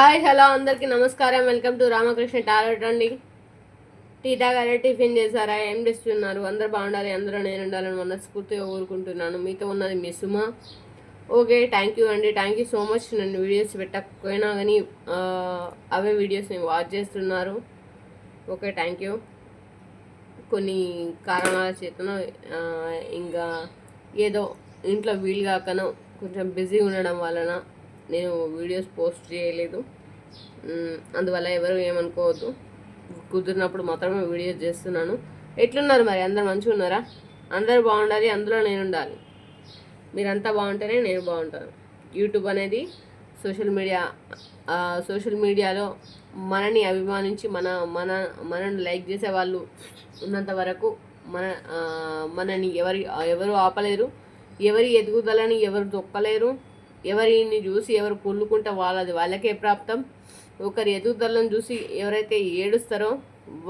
Hi hello అందరికీ నమస్కారం. Welcome to Ramakrishna talent అండి. టీ గారే టిఫిన్ చేశారా? ఏం చేస్తున్నారు? అందరు బాగుండాలి అందరూ నేను ఉండాలని మనస్ఫూర్తిగా కోరుకుంటున్నాను. మీతో ఉన్నది మీ సుమా. ఓకే థ్యాంక్ యూ అండి. థ్యాంక్ యూ సో మచ్ నన్ను వీడియోస్ పెట్టకపోయినా కానీ అవే వీడియోస్ని వాచ్ చేస్తున్నారు. ఓకే థ్యాంక్ యూ కొన్ని కారణాల చేతను ఇంకా ఏదో ఇంట్లో వీలు కాకనో కొంచెం బిజీ ఉండడం వలన నేను వీడియోస్ పోస్ట్ చేయలేదు. అందువల్ల ఎవరు ఏమనుకోవద్దు. కుదిరినప్పుడు మాత్రమే వీడియోస్ చేస్తున్నాను. ఎట్లున్నారు మరి? అందరు మంచిగా ఉన్నారా? అందరూ బాగుండాలి అందులో నేను ఉండాలి. మీరంతా బాగుంటేనే నేను బాగుంటాను. యూట్యూబ్ అనేది సోషల్ మీడియా సోషల్ మీడియాలో మనని అభిమానించి మన మన మనని లైక్ చేసే వాళ్ళు ఉన్నంత వరకు మన మనని ఎవరి ఎవరు ఆపలేరు. ఎవరి ఎదుగుదలని ఎవరు దొక్కలేరు ఎవరిని చూసి ఎవరు పొల్లుకుంటే వాళ్ళది వాళ్ళకే ప్రాప్తం. ఒకరి ఎదుగుదలను చూసి ఎవరైతే ఏడుస్తారో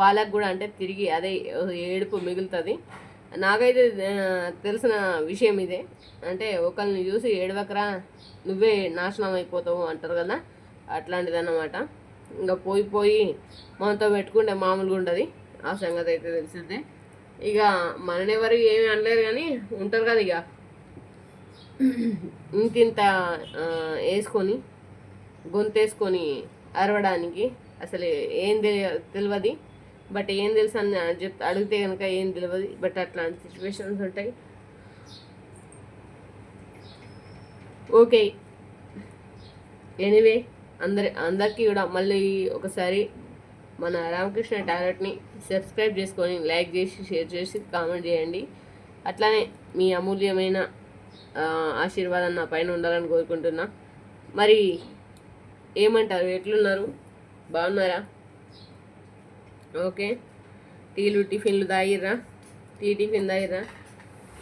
వాళ్ళకు కూడా అంటే తిరిగి అదే ఏడుపు మిగులుతుంది. నాకైతే తెలిసిన విషయం ఇదే. అంటే ఒకరిని చూసి ఏడవకరా నువ్వే నాశనం అయిపోతావు అంటారు కదా అట్లాంటిదన్నమాట. ఇంకా పోయి పోయి మనతో పెట్టుకుంటే మామూలుగా ఉంటుంది ఆ సంగతి అయితే తెలిసిందే. ఇక మననెవరు ఏమి అనలేరు కానీ ఉంటారు కదా ఇక. ఇంతింత వేసుకొని గొంతేసుకొని అరవడానికి అసలు ఏం తెలియదు బట్ ఏం తెలుసు అని చెప్తే అడిగితే కనుక ఏం తెలియదు బట్ అట్లాంటి సిచ్యువేషన్స్ ఉంటాయి. ఓకే. ఎనీవే అందరి అందరికీ కూడా మళ్ళీ ఒకసారి మన రామకృష్ణ టాలెట్ని సబ్స్క్రైబ్ చేసుకొని లైక్ చేసి షేర్ చేసి కామెంట్ చేయండి. అట్లానే మీ అమూల్యమైన ఆశీర్వాదం నా పైన ఉండాలని కోరుకుంటున్నా. మరి ఏమంటారు? ఎట్లున్నారు? బాగున్నారా? ఓకే. టీలు టిఫిన్లు తాగిర్రా? Tea tiffin తాగిర్రా?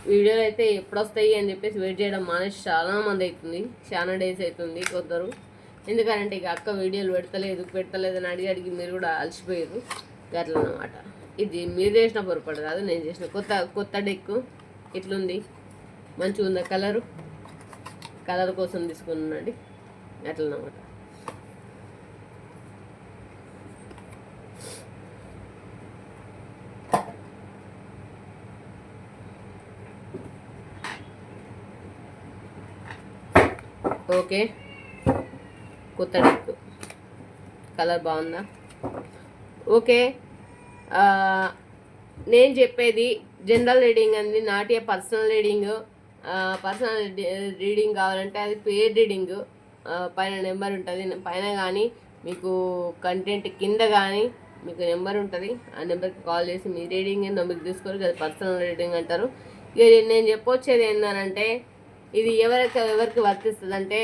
వీడియోలు అయితే ఎప్పుడు వస్తాయి అని చెప్పేసి వెయిట్ చేయడం మానేసి చాలా మంది అవుతుంది చాలా డేస్ అవుతుంది కొందరు. ఎందుకంటే ఇక అక్క వీడియోలు పెడతలేదు పెడతలేదు అని అడిగి అడిగి మీరు కూడా అలసిపోయారు అట్లా అన్నమాట ఇది మీరు చేసిన పొరపాటు కాదు నేను చేసిన. కొత్త కొత్త డెక్ ఇట్లుంది మంచిగా ఉందా కలరు? కలర్ కోసం తీసుకున్నాండి. అట్లా అన్నమాట. ఓకే. కొత్త డెక్. కలర్ బాగుందా? ఓకే. నేను చెప్పేది జనరల్ రీడింగ్ అంది not a personal reading. Personal reading కావాలంటే అది పేర్ రీడింగ్ పైన నెంబర్ ఉంటుంది. పైన కానీ మీకు కంటెంట్ కింద కానీ మీకు నెంబర్ ఉంటుంది. ఆ నెంబర్కి కాల్ చేసి మీ రీడింగ్ ఏందో మీకు తీసుకోరు. అది పర్సనల్ రీడింగ్ అంటారు. ఇక నేను చెప్పొచ్చేది ఏంటంటే ఇది ఎవరికి ఎవరికి వర్తిస్తుంది అంటే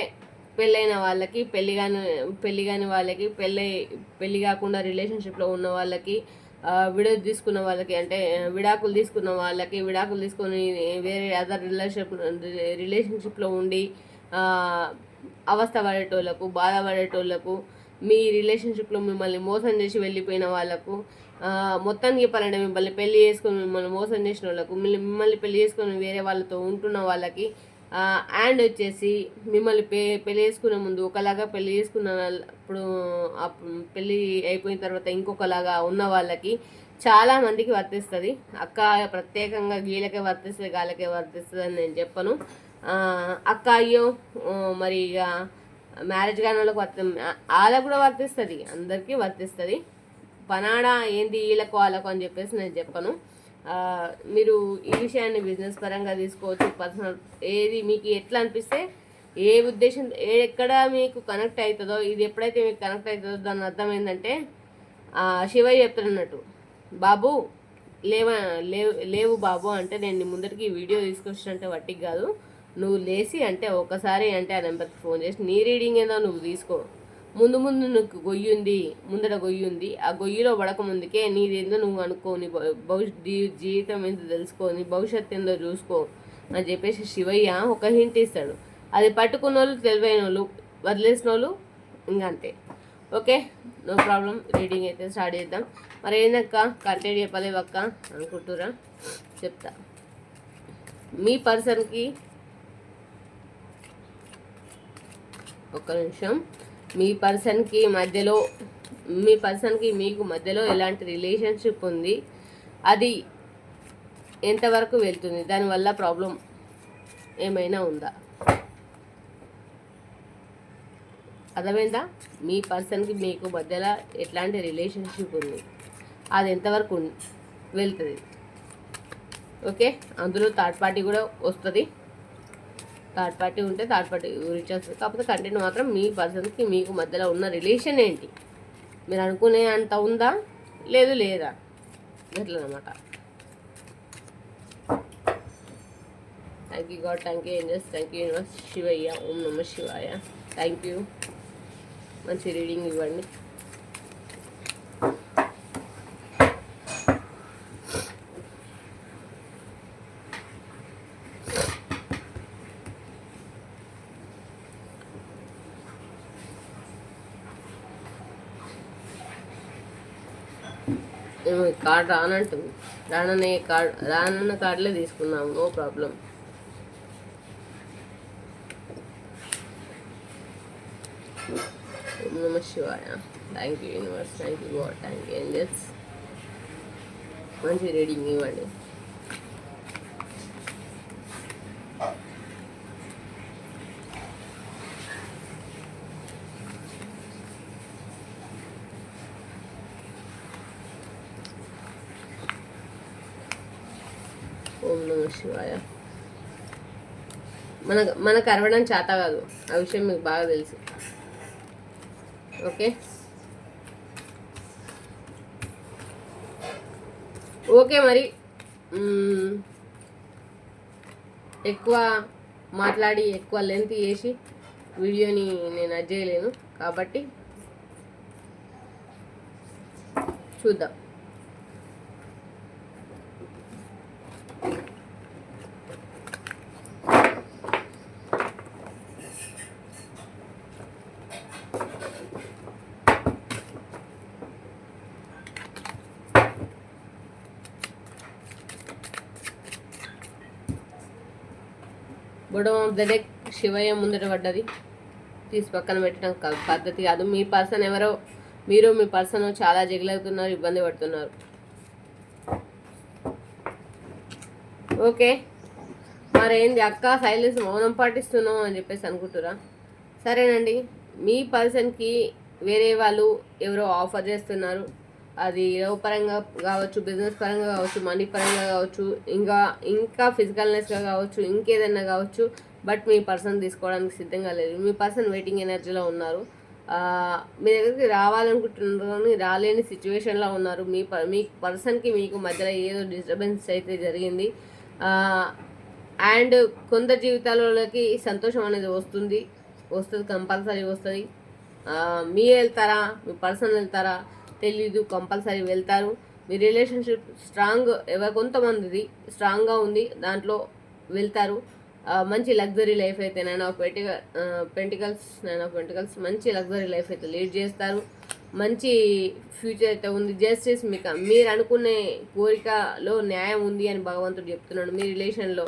పెళ్ళైన వాళ్ళకి పెళ్ళి కాని పెళ్ళి కాని వాళ్ళకి పెళ్ళి కాకుండా రిలేషన్షిప్లో ఉన్న వాళ్ళకి విడో తీసుకున్న వాళ్ళకి అంటే విడాకులు తీసుకున్న వాళ్ళకి విడాకులు తీసుకొని వేరే అదర్ రిలేషన్షిప్ రిలేషన్షిప్లో ఉండి అవస్థ పడేటోళ్ళకు బాధపడేటోళ్ళకు మీ రిలేషన్షిప్లో మిమ్మల్ని మోసం చేసి వెళ్ళిపోయిన వాళ్ళకు మొత్తానికి చెప్పాలంటే మిమ్మల్ని పెళ్ళి చేసుకొని మిమ్మల్ని మోసం చేసిన వాళ్ళకు మిమ్మల్ని పెళ్ళి చేసుకొని వేరే వాళ్ళతో ఉంటున్న వాళ్ళకి అండ్ వచ్చేసి మిమ్మల్ని పె పెళ్ళి చేసుకునే ముందు ఒకలాగా పెళ్ళి చేసుకున్న వాళ్ళ- ఇప్పుడు అయిపోయిన తర్వాత ఇంకొకలాగా ఉన్న వాళ్ళకి చాలా మందికి వర్తిస్తుంది. అక్క ప్రత్యేకంగా గీలకే వర్తిస్తుంది గాలకే వర్తిస్తుంది అని నేను చెప్పను. అక్క అయ్యో మరి ఇక మ్యారేజ్ కాని వాళ్ళకి వర్తి వాళ్ళకు కూడా వర్తిస్తుంది అందరికీ వర్తిస్తుంది. పనాడా ఏంది వీళ్ళకు వాళ్ళకు అని చెప్పేసి నేను చెప్పను. మీరు ఈ విషయాన్ని బిజినెస్ పరంగా తీసుకోవచ్చు పర్సనల్ ఏది మీకు ఎట్లా అనిపిస్తే ఏ ఉద్దేశం ఏ- ఎక్కడ మీకు కనెక్ట్ అవుతుందో ఇది ఎప్పుడైతే మీకు కనెక్ట్ అవుతుందో దాని అర్థం ఏంటంటే శివయ్య చెప్తున్నట్టు బాబు లేవ లేవు లేవు బాబు అంటే నేను నీ ముందరికి వీడియో తీసుకొచ్చినంటే వట్టికి కాదు. నువ్వు లేచి అంటే ఒకసారి అంటే ఆ నెంబర్కి ఫోన్ చేసి నీ రీడింగ్ ఏదో నువ్వు తీసుకో. ముందు ముందు నీకు గొయ్యి ఉంది ముందట గొయ్యి ఉంది. ఆ గొయ్యిలో పడక ముందుకే నీదేందో నువ్వు అనుకోని భవిష్య జీవితం ఏందో తెలుసుకొని భవిష్యత్తు ఏందో చూసుకో అని చెప్పేసి శివయ్య ఒక హింట్ ఇస్తాడు. అది పట్టుకున్న వాళ్ళు తెలివైన వాళ్ళు వదిలేసిన వాళ్ళు ఇంకా అంతే. Okay no problem. రీడింగ్ అయితే స్టార్ట్ చేద్దాం. మరి ఏందక్క? కంటెంట్ చెప్పలేవు అక్క అనుకుంటురా చెప్తా. మీ పర్సన్కి ఒక్క నిమిషం. మీ పర్సన్కి మధ్యలో మీ పర్సన్కి మీకు మధ్యలో ఎలాంటి రిలేషన్షిప్ ఉంది అది ఎంతవరకు వెళ్తుంది దానివల్ల ప్రాబ్లం ఏమైనా ఉందా? అర్థమైందా? మీ పర్సన్కి మీకు మధ్యలో ఎట్లాంటి రిలేషన్షిప్ ఉంది అది ఎంతవరకు వెళ్తుంది. ఓకే? అందులో థర్డ్ పార్టీ కూడా వస్తుంది. థర్డ్ పార్టీ ఉంటే థర్డ్ పార్టీ రీచ్ వస్తుంది. కాకపోతే కంటెంట్ మాత్రం మీ పర్సన్కి మీకు మధ్యలో ఉన్న రిలేషన్ ఏంటి? మీరు అనుకునే అంత ఉందా? లేదు లేదా? అట్లనమాట. Thank you god thank you angels thank you universe Shivayya ఓం నమ శివాయ. థ్యాంక్ యూ మంచి రీడింగ్ ఇవ్వండి మేము ఈ కార్డ్ రానంటుంది. రాననే కార్డ్ రానన్న కార్డులే తీసుకున్నాము. No problem. ఓం నమ శివాయ. Thank you universe thank you god thank you angels మంచి రీడింగ్ ఇవ్వండి ఓం నమ శివాయ. మన మనకు అరవడం చేత కాదు. ఆ విషయం మీకు బాగా తెలుసు. ఓకే? ఓకే మరి. ఎక్కువ మాట్లాడి ఎక్కువ లెంత్ చేసి వీడియోని నేను అది చేయలేను. కాబట్టి చూద్దాం. బుడం ఆఫ్ శివయ్య ముందట పడ్డది. తీసి పక్కన పెట్టడం పద్ధతి కాదు. మీ పర్సన్ ఎవరో మీరు మీ పర్సన్ చాలా జగిలవుతున్నారు ఇబ్బంది పడుతున్నారు. ఓకే. మరేంది? అక్క సైలెన్స్ మౌనం పాటిస్తున్నాం అని చెప్పేసి అనుకుంటురా? సరేనండి. మీ పర్సన్కి వేరే వాళ్ళు ఎవరో ఆఫర్ చేస్తున్నారు. అది లవ్ పరంగా కావచ్చు బిజినెస్ పరంగా కావచ్చు మనీ పరంగా కావచ్చు ఇంకా ఇంకా ఫిజికల్నెస్గా కావచ్చు ఇంకేదైనా కావచ్చు బట్ మీ పర్సన్ తీసుకోవడానికి సిద్ధంగా లేదు. మీ పర్సన్ వెయిటింగ్ ఎనర్జీలో ఉన్నారు. మీ దగ్గరికి రావాలనుకుంటున్నారు కానీ రాలేని సిచ్యువేషన్లో ఉన్నారు. మీ ప- మీ పర్సన్కి మీకు మధ్యలో ఏదో డిస్టర్బెన్స్ అయితే జరిగింది. అండ్ కొంత జీవితాలలోకి సంతోషం అనేది వస్తుంది. వస్తుంది కంపల్సరీ వస్తుంది. మీ వెళ్తారా? మీ పర్సన్ వెళ్తారా? తెలీదు కంపల్సరీ వెళ్తారు. మీ రిలేషన్షిప్ స్ట్రాంగ్ ఎవరు కొంతమందిది స్ట్రాంగ్గా ఉంది దాంట్లో వెళ్తారు. మంచి లగ్జరీ లైఫ్ అయితే నైన్ ఆఫ్ పెంటిక పెంటికల్స్ నైన్ ఆఫ్ పెంటికల్స్ మంచి లగ్జరీ లైఫ్ అయితే లీడ్ చేస్తారు. మంచి ఫ్యూచర్ అయితే ఉంది. జస్టిస్ మీకు మీరు అనుకునే కోరికలో న్యాయం ఉంది అని భగవంతుడు చెప్తున్నాడు మీ రిలేషన్లో.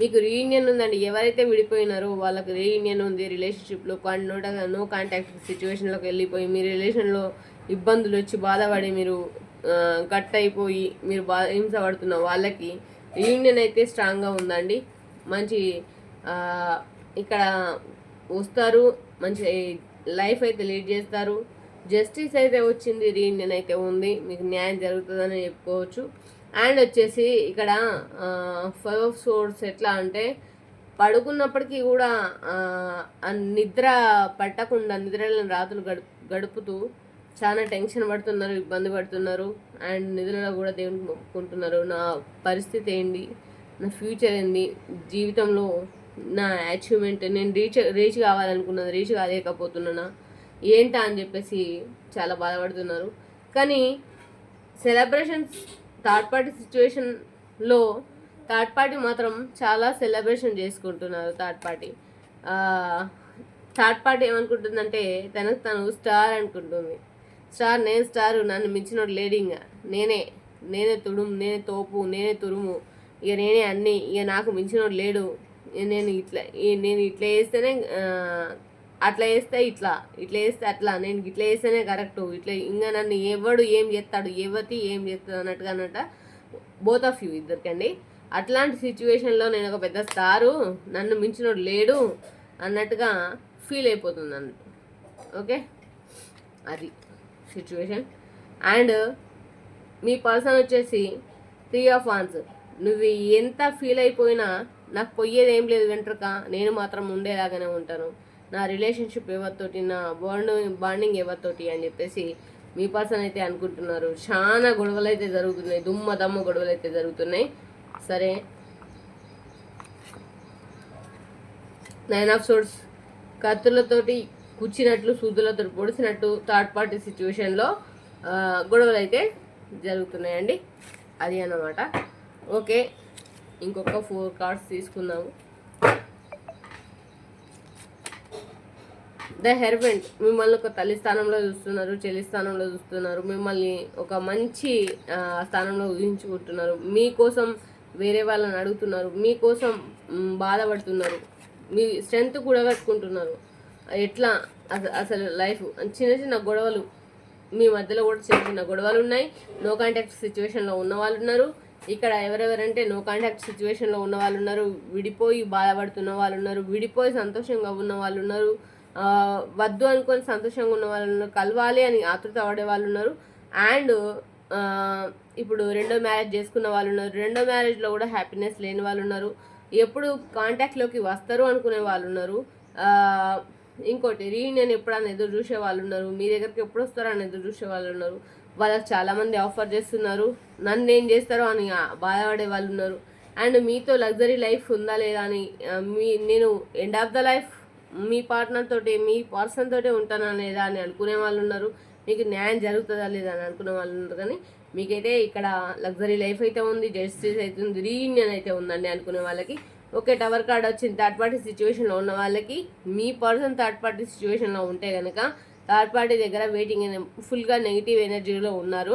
మీకు రీయూనియన్ ఉందండి. ఎవరైతే విడిపోయినారో వాళ్ళకి రీయూనియన్ ఉంది. రిలేషన్షిప్లో నోట నో కాంటాక్ట్ సిచ్యువేషన్లోకి వెళ్ళిపోయి మీ రిలేషన్లో ఇబ్బందులు వచ్చి బాధపడి మీరు కట్ అయిపోయి మీరు బా హింస పడుతున్న వాళ్ళకి యూనియన్ అయితే స్ట్రాంగ్గా ఉందండి. మంచి ఇక్కడ వస్తారు. మంచి లైఫ్ అయితే లీడ్ చేస్తారు. జస్టిస్ అయితే వచ్చింది రీయూనియన్ అయితే ఉంది. మీకు న్యాయం జరుగుతుందని చెప్పుకోవచ్చు. అండ్ వచ్చేసి ఇక్కడ ఫైవ్ ఆఫ్ సోర్స్ ఎట్లా అంటే పడుకున్నప్పటికీ కూడా నిద్ర పట్టకుండా నిద్రలను రాత్రులు గడుపు గడుపుతూ చాలా టెన్షన్ పడుతున్నారు ఇబ్బంది పడుతున్నారు. అండ్ నిధులలో కూడా దేవునికి మొక్కుకుంటున్నారు. నా పరిస్థితి ఏంటి? నా ఫ్యూచర్ ఏంది? జీవితంలో నా అచీవ్మెంట్ నేను రీచ్ రీచ్ కావాలనుకున్నది రీచ్ కాలేకపోతున్నానా? ఏంటా అని చెప్పేసి చాలా బాధపడుతున్నారు. కానీ సెలబ్రేషన్స్ థర్డ్ పార్టీ సిచ్యువేషన్లో థర్డ్ పార్టీ మాత్రం చాలా సెలబ్రేషన్ చేసుకుంటున్నారు థర్డ్ పార్టీ థర్డ్ పార్టీ ఏమనుకుంటుందంటే తనకు తను స్టార్ అనుకుంటుంది. స్టార్ నేను స్టారు నన్ను మించినోడు లేడు ఇంక నేనే నేనే తుడుము నేనే తోపు నేనే తురుము ఇక నేనే అన్నీ ఇక నాకు మించినోడు లేడు. ఇక నేను ఇట్లా ఈ- నేను ఇట్లా వేస్తేనే అట్లా వేస్తే ఇట్లా ఇట్లా వేస్తే అట్లా నేను ఇట్లా వేస్తేనే కరెక్ట్. ఇట్లా ఇంకా నన్ను ఎవడు ఏం చేస్తాడు ఎవతి ఏం చేస్తాడు అన్నట్టుగా అన్నట్ట బోత్ ఆఫ్ యూ ఇద్దరికండి. అట్లాంటి సిచ్యువేషన్లో నేను ఒక పెద్ద స్టారు నన్ను మించినోడు లేడు అన్నట్టుగా ఫీల్ అయిపోతుంది అన్నట్టు ఓకే? అది. సిచ్యువేషన్ అండ్ uh, మీ పర్సన్ వచ్చేసి త్రీ ఆఫ్ వాన్స్ నువ్వు ఎంత ఫీల్ అయిపోయినా నాకు పోయేది ఏం లేదు వెంట్రుక. నేను మాత్రం ఉండేలాగానే ఉంటాను. నా రిలేషన్షిప్ ఎవరితోటి నా బాండ్ బాండింగ్ ఎవరితోటి అని చెప్పేసి మీ పర్సన్ అయితే అనుకుంటున్నారు. చాలా గొడవలు అయితే జరుగుతున్నాయి. దుమ్మ దమ్మ గొడవలు అయితే జరుగుతున్నాయి. సరే. నైన్ ఆఫ్ సోర్స్ కత్తులతోటి గుచ్చినట్లు సూదులతో పొడిచినట్టు థర్డ్ పార్టీ సిచ్యువేషన్లో గొడవలు అయితే జరుగుతున్నాయండి. అది అన్నమాట. ఓకే ఇంకొక ఫోర్ కార్డ్స్ తీసుకుందాము. ద హెర్బెంట్ మిమ్మల్ని ఒక తల్లి స్థానంలో చూస్తున్నారు చెల్లి స్థానంలో చూస్తున్నారు మిమ్మల్ని ఒక మంచి స్థానంలో ఊహించుకుంటున్నారు మీకోసం వేరే వాళ్ళని అడుగుతున్నారు మీకోసం బాధపడుతున్నారు మీ స్ట్రెంత్ కూడా కట్టుకుంటున్నారు. ఎట్లా అసలు అసలు లైఫ్ చిన్న చిన్న గొడవలు. మీ మధ్యలో కూడా చిన్న చిన్న గొడవలు ఉన్నాయి. నో కాంటాక్ట్ సిచ్యువేషన్లో ఉన్న వాళ్ళు ఉన్నారు. ఇక్కడ ఎవరెవరంటే నో కాంటాక్ట్ సిచ్యువేషన్లో ఉన్న వాళ్ళు ఉన్నారు. విడిపోయి బాధపడుతున్న వాళ్ళు ఉన్నారు. విడిపోయి సంతోషంగా ఉన్న వాళ్ళు ఉన్నారు. వద్దు అనుకొని సంతోషంగా ఉన్న వాళ్ళు ఉన్నారు. కలవాలి అని ఆతృత పడే వాళ్ళు ఉన్నారు. అండ్ ఇప్పుడు రెండో మ్యారేజ్ చేసుకున్న వాళ్ళు ఉన్నారు. రెండో మ్యారేజ్లో కూడా హ్యాపీనెస్ లేని వాళ్ళు ఉన్నారు. ఎప్పుడు కాంటాక్ట్లోకి వస్తారు అనుకునే వాళ్ళు ఉన్నారు. ఇంకోటి రీయూనియన్ ఎప్పుడైనా ఎదురు చూసే వాళ్ళు ఉన్నారు మీ దగ్గరికి ఎప్పుడు వస్తారని అని ఎదురు చూసే వాళ్ళు ఉన్నారు వాళ్ళకి చాలామంది ఆఫర్ చేస్తున్నారు నన్ను ఏం చేస్తారో అని బాధపడే వాళ్ళు ఉన్నారు. అండ్ మీతో లగ్జరీ లైఫ్ ఉందా లేదా అని మీ నేను ఎండ్ ఆఫ్ ద లైఫ్ మీ పార్ట్నర్ తోటి మీ పర్సన్ తోటే ఉంటానా లేదా అని అనుకునే వాళ్ళు ఉన్నారు. మీకు న్యాయం జరుగుతుందా లేదా అని అనుకునే వాళ్ళు ఉన్నారు. కానీ మీకైతే ఇక్కడ లగ్జరీ లైఫ్ అయితే ఉంది జస్టిస్ అయితే ఉంది రీయూనియన్ అయితే ఉందండి అనుకునే వాళ్ళకి. ఓకే టవర్ కార్డ్ వచ్చింది. థర్డ్ పార్టీ సిచ్యువేషన్లో ఉన్న వాళ్ళకి మీ పర్సన్ థర్డ్ పార్టీ సిచ్యువేషన్లో ఉంటే కనుక థర్డ్ పార్టీ దగ్గర వెయిటింగ్ ఫుల్గా నెగిటివ్ ఎనర్జీలో ఉన్నారు.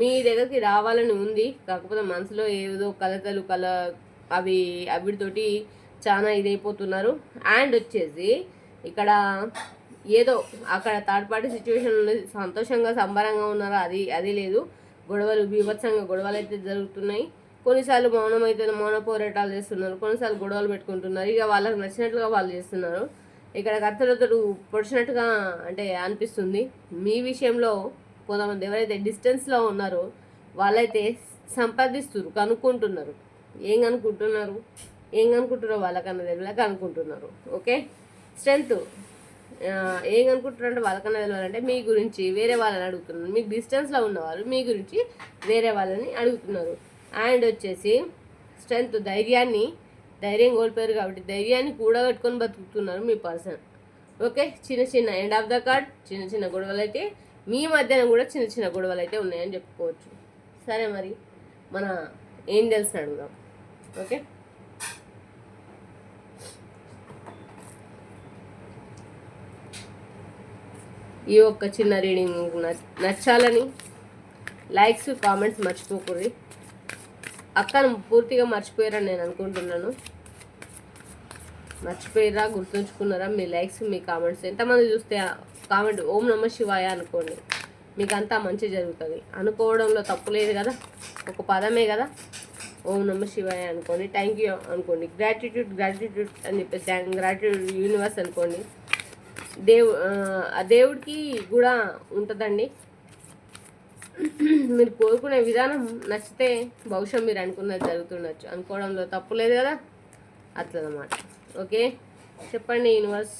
మీ దగ్గరికి రావాలని ఉంది. కాకపోతే మనసులో ఏదో కలతలు కల అవి అవిటితోటి చాలా ఇదైపోతున్నారు. అండ్ వచ్చేసి ఇక్కడ ఏదో అక్కడ థర్డ్ పార్టీ సిచ్యువేషన్ సంతోషంగా సంబరంగా ఉన్నారో? అది అది లేదు. గొడవలు బీభత్సంగా గొడవలు అయితే జరుగుతున్నాయి. కొన్నిసార్లు మౌనం అయితే మౌన పోరాటాలు చేస్తున్నారు కొన్నిసార్లు గొడవలు పెట్టుకుంటున్నారు. ఇక వాళ్ళకి నచ్చినట్లుగా వాళ్ళు చేస్తున్నారు. ఇక్కడ కత్తెలతో పొడిచినట్టుగా అంటే అనిపిస్తుంది. మీ విషయంలో కొంతమంది ఎవరైతే డిస్టెన్స్లో ఉన్నారో వాళ్ళైతే సంపాదిస్తున్నారు కనుక్కుంటున్నారు. ఏం కనుక్కుంటున్నారు? ఏం కనుక్కుంటున్నారో వాళ్ళకన్నా తెలియలేక అనుకుంటున్నారు ఓకే? స్ట్రెంత్ ఏం అనుకుంటున్నారు అంటే వాళ్ళకన్నా తెలియాలంటే మీ గురించి వేరే వాళ్ళని అడుగుతున్నారు. మీకు డిస్టెన్స్లో ఉన్నవారు మీ గురించి వేరే వాళ్ళని అడుగుతున్నారు. అండ్ వచ్చేసి స్ట్రెంత్ ధైర్యాన్ని ధైర్యం కోల్పోయారు కాబట్టి ధైర్యాన్ని కూడగట్టుకొని బతుకుతున్నారు మీ పర్సన్. ఓకే? చిన్న చిన్న ఎండ్ ఆఫ్ ద కార్డ్ చిన్న చిన్న గొడవలు అయితే మీ మధ్యన కూడా చిన్న చిన్న గొడవలు అయితే ఉన్నాయని చెప్పుకోవచ్చు. సరే మరి మన ఏంజల్స్ని అడుగుదాం. ఓకే? ఈ ఒక్క చిన్న రీడింగ్ నచ్చాలని లైక్స్ కామెంట్స్ మర్చిపోకూడదు. అక్కను పూర్తిగా మర్చిపోయారని నేను అనుకుంటున్నాను. మర్చిపోయారా గుర్తుంచుకున్నారా? మీ లైక్స్ మీ కామెంట్స్. ఎంతమంది చూస్తే కామెంట్ ఓం నమ శివాయ అనుకోండి. మీకు అంతా మంచి జరుగుతుంది. అనుకోవడంలో తప్పు లేదు కదా? ఒక పదమే కదా? ఓం నమ శివాయ అనుకోండి. థ్యాంక్ యూ అనుకోండి. గ్రాటిట్యూడ్ గ్రాటిట్యూడ్ అని చెప్పేసి గ్రాటిట్యూడ్ యూనివర్స్ అనుకోండి. దేవు ఆ దేవుడికి కూడా ఉంటుందండి. మీరు కోరుకునే విధానం నచ్చితే బహుశా మీరు అనుకున్నది జరుగుతుండొచ్చు. అనుకోవడంలో తప్పు లేదు కదా? అట్లనమాట. ఓకే? చెప్పండి యూనివర్స్.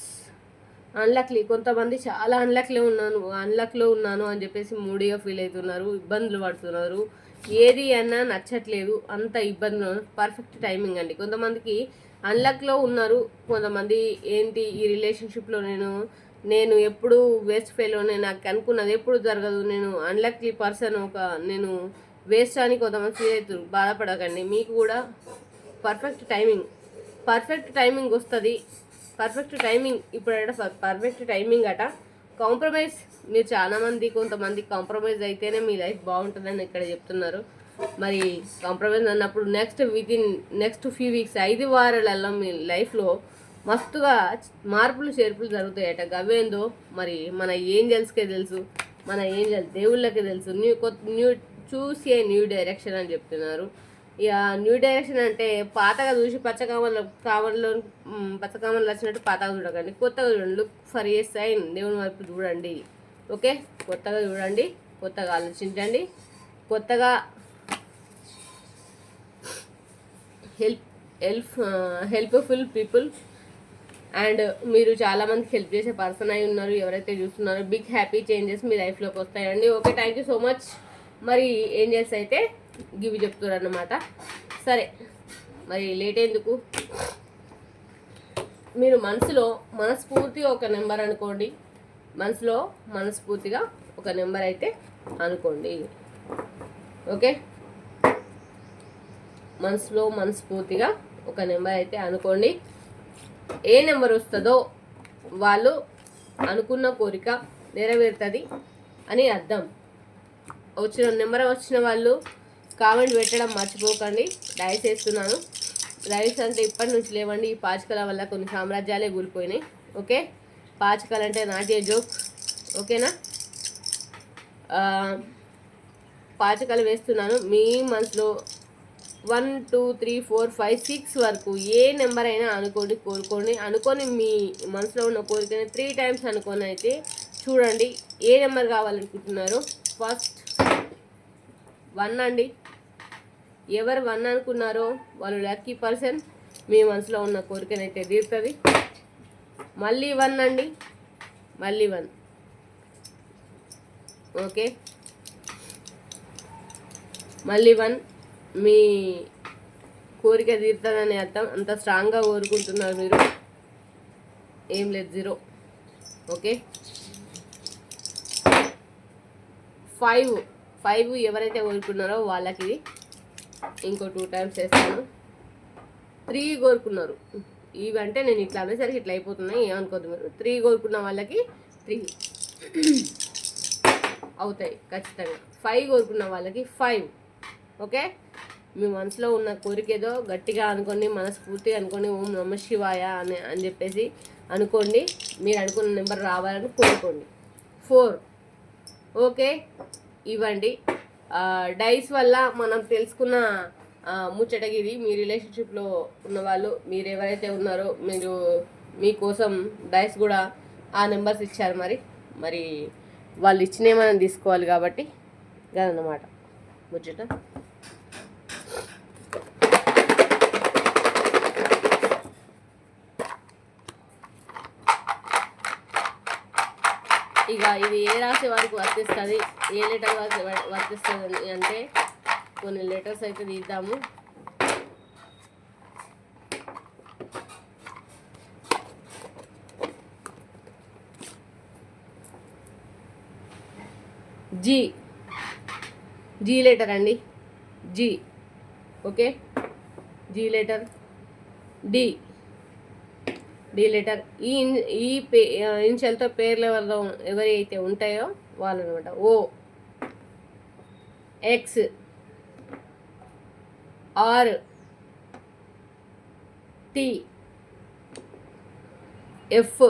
అన్లక్లీ కొంతమంది చాలా అన్లక్లీ ఉన్నాను అన్లక్లో ఉన్నాను అని చెప్పేసి మూడీగా ఫీల్ అవుతున్నారు ఇబ్బందులు పడుతున్నారు. ఏది అన్నా నచ్చట్లేదు అంత ఇబ్బందులు పర్ఫెక్ట్ టైమింగ్ అండి. కొంతమందికి అన్లక్లో ఉన్నారు కొంతమంది ఏంటి ఈ రిలేషన్షిప్లో నేను నేను ఎప్పుడు వేస్ట్ ఫెయిల్ నాకు అనుకున్నది ఎప్పుడు జరగదు. నేను అన్లక్లీ పర్సన్ ఒక నేను వేస్ట్ అని కొంతమంది ఫీల్ అవుతారు బాధపడకండి. మీకు కూడా పర్ఫెక్ట్ టైమింగ్ పర్ఫెక్ట్ టైమింగ్ వస్తుంది. పర్ఫెక్ట్ టైమింగ్ ఇప్పుడు పర్ఫెక్ట్ టైమింగ్ అట. కాంప్రమైజ్ మీరు చాలామంది కొంతమంది కాంప్రమైజ్ అయితేనే మీ లైఫ్ బాగుంటుందని ఇక్కడ చెప్తున్నారు. మరి కాంప్రమైజ్ అన్నప్పుడు next within next few weeks ఐదు వారాలలో మీ లైఫ్లో మస్తుగా మార్పులు చేర్పులు జరుగుతాయట. గవేందో మరి మన ఏంజల్స్కే తెలుసు మన ఏంజల్ దేవుళ్ళకే తెలుసు. న్యూ కొత్త న్యూ చూసి న్యూ డైరెక్షన్ అని చెప్తున్నారు. ఇక న్యూ డైరెక్షన్ అంటే పాతగా చూసి పచ్చకామలు కామన్లో పచ్చకామలు వచ్చినట్టు పాతగా చూడకండి. కొత్తగా చూడండి. Look for a sign. దేవుని వైపు చూడండి. ఓకే? కొత్తగా చూడండి. కొత్తగా ఆలోచించండి. కొత్తగా help help helpful people and మీరు చాలా మందికి హెల్ప్ చేసే పర్సన్ అయి ఉన్నారు ఎవరైతే చూస్తున్నారో బిగ్ హ్యాపీ చేంజెస్ మీ లైఫ్లోకి వస్తాయండి. Okay thank you so much. మరి ఏం చేస్తే అయితే గివి చెప్తారన్నమాట సరే మరి లేట్ ఎందుకు? మీరు మనసులో మనస్ఫూర్తిగా ఒక నెంబర్ అనుకోండి. మనసులో మనస్ఫూర్తిగా ఒక నెంబర్ అయితే అనుకోండి. ఓకే? మనసులో మనస్ఫూర్తిగా ఒక నెంబర్ అయితే అనుకోండి. ఏ నెంబర్ వస్తుందో వాళ్ళు అనుకున్న కోరిక నెరవేరుతుంది అని అర్థం. వచ్చిన నెంబర్ వచ్చిన వాళ్ళు కామెంట్ పెట్టడం మర్చిపోకండి. డైస్ వేస్తున్నాను డైస్ అంటే ఇప్పటి నుంచి లేవండి. ఈ పాచికల వల్ల కొన్ని సామ్రాజ్యాలే కూలిపోయినాయి. ఓకే? పాచికలు అంటే నాట్య జోక్. ఓకేనా? ఆ, పాచికలు వేస్తున్నాను. మీ మనసులో one two three four five six వరకు ఏ నెంబర్ అయినా అనుకోండి కోరుకోండి. అనుకొని మీ మనసులో ఉన్న కోరికని త్రీ టైమ్స్ అనుకొని అయితే చూడండి ఏ నెంబర్ కావాలనుకుంటున్నారు. ఫస్ట్ వన్ అండి. ఎవరు వన్ అనుకున్నారో వాళ్ళు లక్కీ పర్సన్ మీ మనసులో ఉన్న కోరికనైతే తీరుతుంది. మళ్ళీ వన్ అండి. మళ్ళీ వన్. ఓకే. మళ్ళీ వన్. మీ కోరిక తీరుతుందని అర్థం. అంత స్ట్రాంగ్గా కోరుకుంటున్నారు మీరు. ఏం లేదు జీరో ఓకే ఫైవ్ ఫైవ్ ఎవరైతే కోరుకున్నారో వాళ్ళకి ఇంకో టూ టైమ్స్ వేస్తాను త్రీ కోరుకున్నారు. ఇవి అంటే నేను ఇట్లా అనేసరికి ఇట్లా అయిపోతున్నాయి. ఏమనుకోద్దు మీరు. త్రీ కోరుకున్న వాళ్ళకి త్రీ అవుతాయి ఖచ్చితంగా. ఫైవ్ కోరుకున్న వాళ్ళకి ఫైవ్ ఓకే మీ మనసులో ఉన్న కోరిక ఏదో గట్టిగా అనుకోండి మనస్ఫూర్తిగా అనుకోండి ఓం నమ శివాయ అని అని చెప్పేసి అనుకోండి మీరు అనుకున్న నెంబర్ రావాలని కోరుకోండి. ఫోర్ ఓకే ఇవ్వండి. డైస్ వల్ల మనం తెలుసుకున్న ముచ్చటగిది మీ రిలేషన్షిప్లో ఉన్న వాళ్ళు మీరు ఎవరైతే ఉన్నారో మీరు మీకోసం డైస్ కూడా ఆ నెంబర్స్ ఇచ్చారు మరి. మరి వాళ్ళు ఇచ్చినవి మనం తీసుకోవాలి కాబట్టి అదన్నమాట ముచ్చట. ఇక ఇది ఏ రాశి వారికి వర్తిస్తుంది? ఏ లెటర్ వర్తిస్తుంది అంటే కొన్ని లెటర్స్ అయితే తీద్దాము. జీ. జీ లెటర్ అండి. G. Okay? G letter. D. D letter ఈ ఇన్- ఈ పే ఇన్షియల్తో పేర్లు ఎవరిలో అయితే ఉంటాయో వాళ్ళు అనమాట O X R T F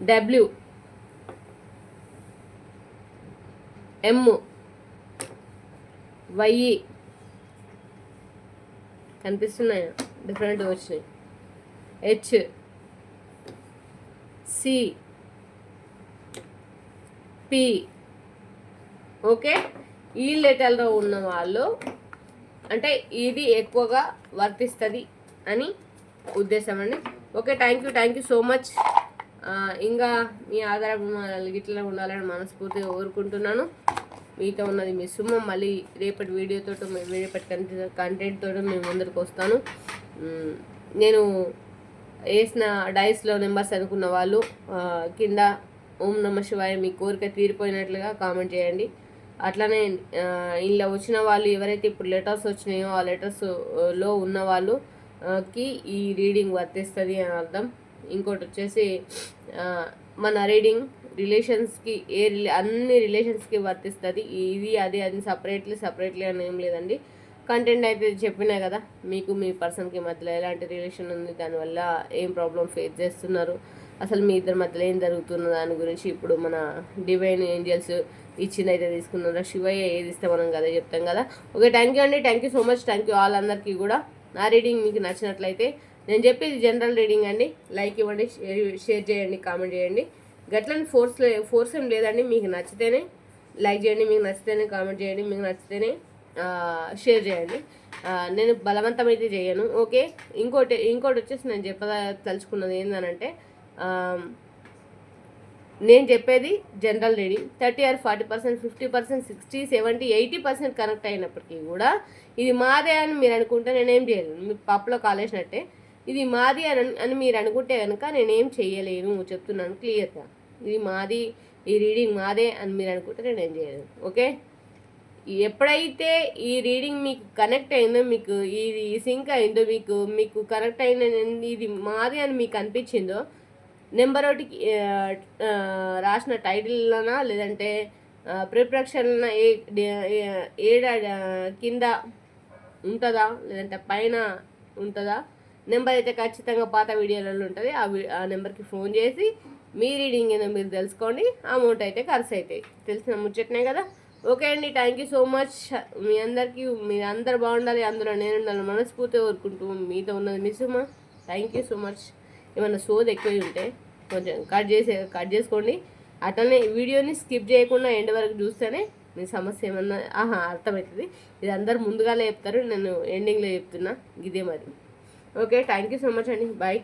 W M Y E కనిపిస్తున్నాయా. డిఫరెంట్ వచ్చినాయి. హెచ్ సి పి ఓకే ఈ లెటర్లో ఉన్న వాళ్ళు అంటే ఇది ఎక్కువగా వర్తిస్తుంది అని ఉద్దేశం అండి. Okay thank you thank you so much ఇంకా మీ ఆధార గిట్లా ఉండాలని మనస్ఫూర్తిగా కోరుకుంటున్నాను. మీతో ఉన్నది మీ సుమ్మం మళ్ళీ రేపటి వీడియోతో రేపటి కంటెంట్ కంటెంట్తో మేము ముందరికి వస్తాను. నేను వేసిన డైస్లో నెంబర్స్ అనుకున్న వాళ్ళు కింద ఓం నమ శివాయ మీ కోరిక తీరిపోయినట్లుగా కామెంట్ చేయండి. అట్లనే ఇలా వచ్చిన వాళ్ళు ఎవరైతే ఇప్పుడు లెటర్స్ వచ్చినాయో ఆ లెటర్స్లో ఉన్న వాళ్ళు కి ఈ రీడింగ్ వర్తిస్తుంది అని అర్థం. ఇంకోటి వచ్చేసి మన రీడింగ్ రిలేషన్స్కి ఏ రిలే అన్ని రిలేషన్స్కి వర్తిస్తుంది. ఇది అది అది సపరేట్లీ సపరేట్లీ అని ఏం లేదండి. కంటెంట్ అయితే చెప్పినా కదా మీకు మీ పర్సన్కి మధ్యలో ఎలాంటి రిలేషన్ ఉంది? దానివల్ల ఏం ప్రాబ్లం ఫేస్ చేస్తున్నారు? అసలు మీ ఇద్దరి మధ్యలో ఏం జరుగుతున్న దాని గురించి ఇప్పుడు మన డివైన్ ఏంజల్స్ ఇచ్చింది అయితే తీసుకున్నారా? శివయ్య ఏది ఇస్తే మనం కదా చెప్తాం కదా. ఓకే థ్యాంక్ యూ అండి. Thank you so much. Thank you all అందరికీ కూడా. నా రీడింగ్ మీకు నచ్చినట్లయితే నేను చెప్పేది జనరల్ రీడింగ్ అండి. లైక్ ఇవ్వండి షేర్ షేర్ చేయండి కామెంట్ చేయండి. గట్లని ఫోర్స్ ఫోర్స్ ఏం లేదండి. మీకు నచ్చితేనే లైక్ చేయండి మీకు నచ్చితేనే కామెంట్ చేయండి మీకు నచ్చితేనే షేర్ చేయండి. నేను బలవంతం అయితే చేయను. ఓకే ఇంకోటి ఇంకోటి వచ్చేసి నేను చెప్పద తలుచుకున్నది ఏంటనంటే నేను చెప్పేది general reading thirty or forty percent fifty percent sixty seventy eighty percent connect అయినప్పటికీ కూడా ఇది మాదే అని మీరు అనుకుంటే నేనేం చేయలేను మీ పప్పులో కాలేసినట్టే. ఇది మాది అని అని మీరు అనుకుంటే కనుక నేనేం చేయలేను చెప్తున్నాను క్లియర్గా. ఇది మాది ఈ రీడింగ్ మాదే అని మీరు అనుకుంటే నేనేం చేయలేను. ఓకే? ఎప్పుడైతే ఈ రీడింగ్ మీకు కనెక్ట్ అయిందో మీకు ఇది సింక్ అయిందో మీకు మీకు కనెక్ట్ అయిన ఇది మాది అని మీకు అనిపించిందో నెంబర్ ఒకటికి రాసిన టైటిల్లోనా లేదంటే ప్రిప్రక్షన్ల ఏ ఏడా ఏడ కింద ఉంటుందా లేదంటే పైన ఉంటుందా? నెంబర్ అయితే ఖచ్చితంగా పాత వీడియోలలో ఉంటుంది. ఆ ఆ నెంబర్కి ఫోన్ చేసి మీ రీడింగ్ ఏదో మీరు తెలుసుకోండి. అమౌంట్ అయితే ఖర్చు అవుతాయి తెలిసిన ముచ్చట్నే కదా? ఓకే అండి. Thank you so much. మీ అందరికీ మీరు అందరు బాగుండాలి. అందరూ నేను ఉండాలి మనస్ఫూర్తి కోరుకుంటూ మీతో ఉన్నది మిస్సుమా థ్యాంక్ యూ సో మచ్. ఏమన్నా సోది ఎక్కువ ఉంటే కొంచెం కట్ చేసే కట్ చేసుకోండి. అట్లనే వీడియోని స్కిప్ చేయకుండా ఎండ్ వరకు చూస్తేనే మీ సమస్య ఏమన్నా ఆహా అర్థమవుతుంది. ఇది అందరు ముందుగానే చెప్తారు. నేను ఎండింగ్లో చెప్తున్నా. ఇదే మరి. Okay thank you so much అండి బాయ్